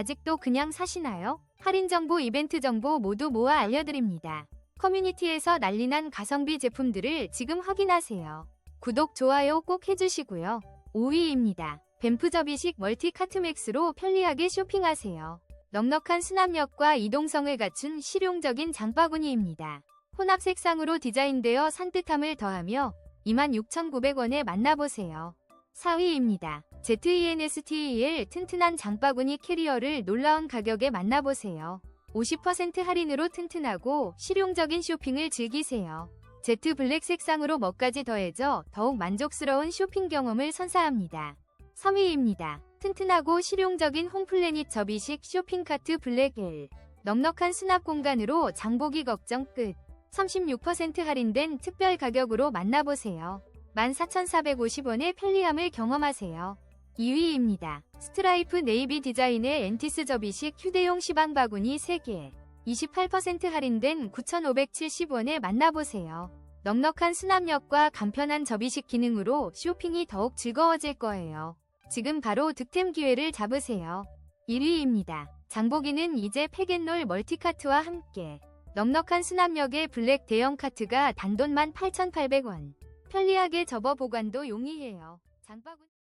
아직도 그냥 사시나요? 할인 정보, 이벤트 정보 모두 모아 알려드립니다. 커뮤니티에서 난리난 가성비 제품들을 지금 확인하세요. 구독, 좋아요 꼭 해주시고요. 5위입니다. 뱀프 접이식 멀티 카트맥스로 편리하게 쇼핑하세요. 넉넉한 수납력과 이동성을 갖춘 실용적인 장바구니입니다. 혼합 색상으로 디자인되어 산뜻함을 더하며 26,900원에 만나보세요. 4위입니다. ZENSTEL 튼튼한 장바구니 캐리어를 놀라운 가격에 만나보세요. 50% 할인으로 튼튼하고 실용적인 쇼핑을 즐기세요. Z 블랙 색상으로 멋까지 더해져 더욱 만족스러운 쇼핑 경험을 선사합니다. 3위입니다. 튼튼하고 실용적인 홈플래닛 접이식 쇼핑카트 블랙 L. 넉넉한 수납 공간으로 장보기 걱정 끝. 36% 할인된 특별 가격으로 만나보세요. 14,450원의 편리함을 경험하세요. 2위입니다. 스트라이프 네이비 디자인의 엔티스 접이식 휴대용 시방 바구니 3개. 28% 할인된 9,570원에 만나보세요. 넉넉한 수납력과 간편한 접이식 기능으로 쇼핑이 더욱 즐거워질 거예요. 지금 바로 득템 기회를 잡으세요. 1위입니다. 장보기는 이제 팩앤롤 멀티카트와 함께 넉넉한 수납력의 블랙 대형 카트가 단돈 18,800원. 편리하게 접어 보관도 용이해요. 장바구니